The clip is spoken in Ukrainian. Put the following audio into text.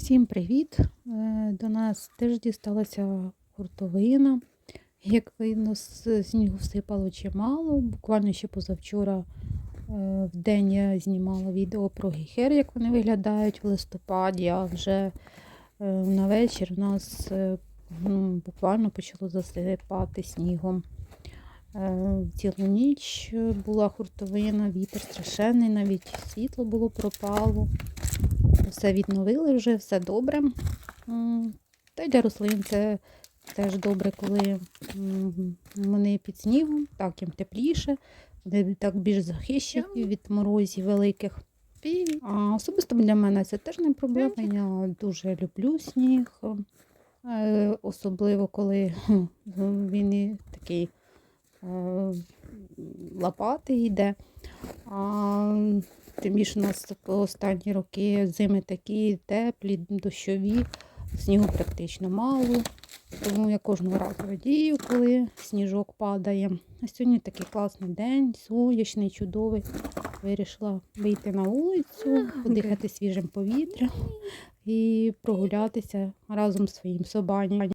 Всім привіт! Е, До нас теж дісталася хуртовина. Як видно, з снігу всипало чимало. Буквально ще позавчора е, в день я знімала відео про гіхер, як вони виглядають в листопаді, а вже е, на вечір у нас ну, буквально почало засипати снігом. Е, Цілу ніч е, була хуртовина, вітер страшенний, навіть світло було пропало. Все відновили вже, все добре. Та й для рослин це теж добре, коли вони під снігом, так їм тепліше, вони так більш захищені від морозів великих. А особисто для мене це теж не проблема. Я дуже люблю сніг, е, особливо коли він такий лопатий йде. А, тим більше у нас останні роки зими такі теплі, дощові, снігу практично мало. Тому я кожного разу радію, коли сніжок падає. А сьогодні такий класний день, сонячний, чудовий. Вирішила вийти на вулицю, подихати свіжим повітрям і прогулятися разом з своїм собаням.